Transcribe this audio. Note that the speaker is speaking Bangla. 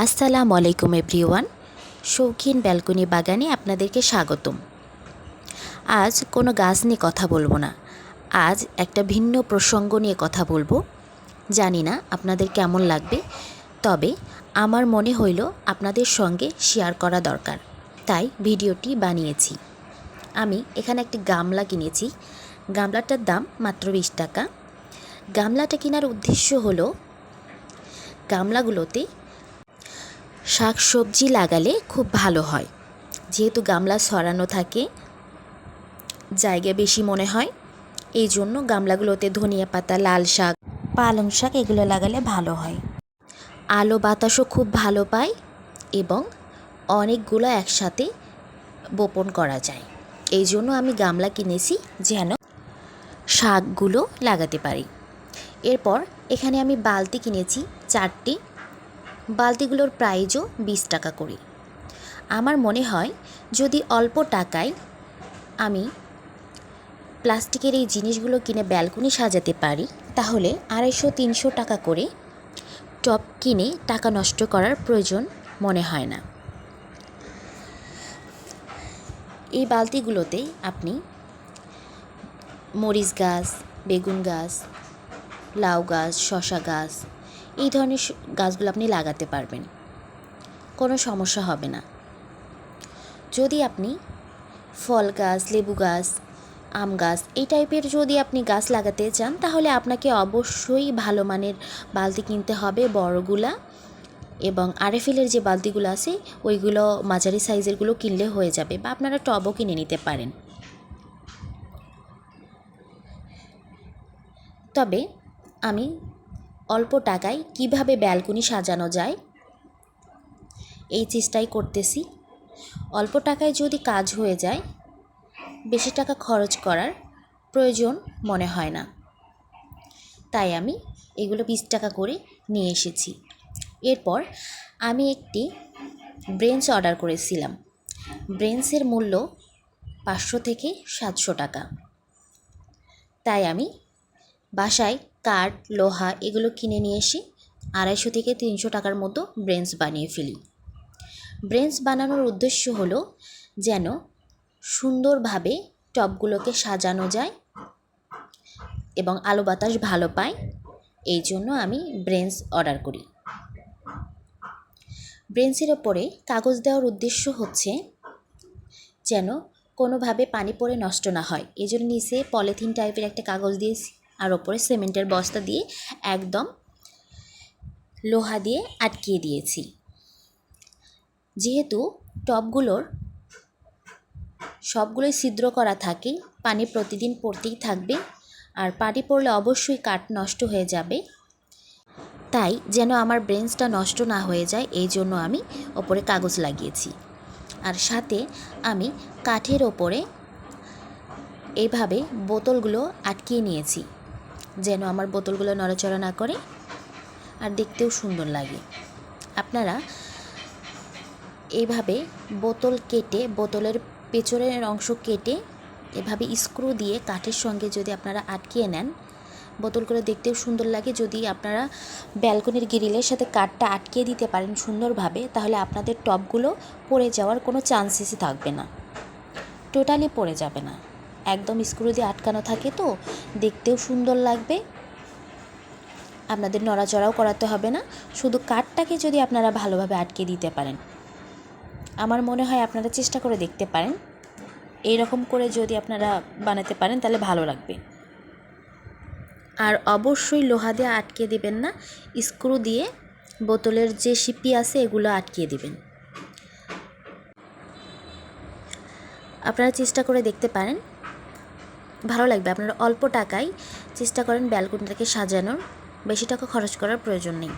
আসসালামু আলাইকুম এভরিওয়ান। শৌখিন ব্যালকনি বাগানে আপনাদেরকে স্বাগতম। আজ কোনো গাছ নিয়ে কথা বলব না। আজ একটা ভিন্ন প্রসঙ্গ নিয়ে কথা বলব। জানি না আপনাদের কেমন লাগবে, তবে আমার মনে হইল আপনাদের সঙ্গে শেয়ার করা দরকার। তাই ভিডিওটি বানিয়েছি। আমি এখানে একটি গামলা কিনেছি। গামলাটার দাম মাত্র বিশ টাকা। গামলাটা কেনার উদ্দেশ্য হলো, গামলাগুলোতে শাক সবজি লাগালে খুব ভালো হয়। যেহেতু গামলা সরানো থাকে, জায়গা বেশি মনে হয়, এই জন্য গামলাগুলোতে ধনিয়া পাতা, লাল শাক, পালং শাক এগুলো লাগালে ভালো হয়। আলো বাতাসও খুব ভালো পায় এবং অনেকগুলো একসাথে বপন করা যায়। এই জন্য আমি গামলা কিনেছি যেন শাকগুলো লাগাতে পারি। এরপর এখানে আমি বালতি কিনেছি চারটি বালতিগুলোর প্রাইজও বিশ টাকা করে। আমার মনে হয় যদি অল্প টাকায় আমি প্লাস্টিকের এই জিনিসগুলো কিনে ব্যালকনি সাজাতে পারি, তাহলে আড়াইশো, তিনশো টাকা করে টপ কিনে টাকা নষ্ট করার প্রয়োজন মনে হয় না। এই বালতিগুলোতে আপনি মরিচ গাছ, বেগুন গাছ, লাউ গাছ শশা গাছ এই ধরনের গাছগুলো আপনি লাগাতে পারবেন। কোনো সমস্যা হবে না। যদি আপনি ফল গাছ, লেবু গাছ, আম গাছ এই টাইপের যদি আপনি গাছ লাগাতে চান, তাহলে আপনাকে অবশ্যই ভালো মানের বালতি কিনতে হবে বড়গুলা এবং আরএফএলের যে বালতিগুলো আছে, ওইগুলো মাঝারি সাইজেরগুলো কিনলে হয়ে যাবে বা আপনারা টবও কিনে নিতে পারেন। তবে আমি অল্প টাকায় কীভাবে ব্যালকনি সাজানো যায়? এই চেষ্টাই করতেছি। অল্প টাকায় যদি কাজ হয়ে যায়, বেশি টাকা খরচ করার প্রয়োজন মনে হয় না। তাই আমি এগুলো বিশ টাকা করে নিয়ে এসেছি। এরপর আমি একটি ব্রেঞ্চ অর্ডার করেছিলাম। ব্রেঞ্চের মূল্য পাঁচশো থেকে সাতশো টাকা। তাই আমি বাসায় কাঠ, লোহা এগুলো কিনে নিয়ে এসে আড়াইশো থেকে তিনশো টাকার মতো ব্রেঞ্চ বানিয়ে ফেলি। ব্রেঞ্চ বানানোর উদ্দেশ্য হলো যেন সুন্দরভাবে টবগুলোকে সাজানো যায় এবং আলো বাতাস ভালো পায়, এই জন্য আমি ব্রেঞ্চ অর্ডার করি। ব্রেঞ্চের ওপরে কাগজ দেওয়ার উদ্দেশ্য হচ্ছে যেন কোনোভাবে পানি পড়ে নষ্ট না হয়। এই জন্য নিচে পলিথিন টাইপের একটা কাগজ দিয়েছি। আর ওপরে সিমেন্টের বস্তা দিয়ে একদম লোহা দিয়ে আটকিয়ে দিয়েছি। যেহেতু টবগুলোর সবগুলোই ছিদ্র করা থাকে, পানি প্রতিদিন পড়তেই থাকবে আর পানি পড়লে অবশ্যই কাঠ নষ্ট হয়ে যাবে। তাই যেন আমার ব্রেঞ্চটা নষ্ট না হয়ে যায়, এই জন্য আমি ওপরে কাগজ লাগিয়েছি। আর সাথে আমি কাঠের ওপরে এইভাবে বোতলগুলো আটকিয়ে নিয়েছি। যেন আমার বোতলগুলো নড়াচড়া না করে আর দেখতেও সুন্দর লাগে। আপনারা এইভাবে বোতল কেটে, বোতলের পেছনের অংশ কেটে এভাবে স্ক্রু দিয়ে কাঠের সঙ্গে যদি আপনারা আটকিয়ে নেন, বোতলগুলো দেখতেও সুন্দর লাগে। যদি আপনারা ব্যালকনির গ্রিলের সাথে কাঠটা আটকিয়ে দিতে পারেন সুন্দরভাবে, তাহলে আপনাদের টবগুলো পড়ে যাওয়ার কোনো চান্সেসই থাকবে না। টোটালি পড়ে যাবে না। একদম স্ক্রু দিয়ে আটকানো থাকে তো, দেখতেও সুন্দর লাগবে। আপনাদের নড়াচড়াও করাতে হবে না, শুধু কাঠটাকে যদি আপনারা ভালোভাবে আটকে দিতে পারেন। আমার মনে হয় আপনারা চেষ্টা করে দেখতে পারেন। এই রকম করে যদি আপনারা বানাতে পারেন, তাহলে ভালো লাগবে। আর অবশ্যই লোহা দিয়ে আটকে দিবেন না, স্ক্রু দিয়ে। বোতলের যে শিপি আছে, এগুলো আটকিয়ে দিবেন। আপনারা চেষ্টা করে দেখতে পারেন। ভালো লাগবে। আপনারা অল্প টাকায় চেষ্টা করেন ব্যালকনিটাকে সাজানোর। বেশি টাকা খরচ করার প্রয়োজন নেই।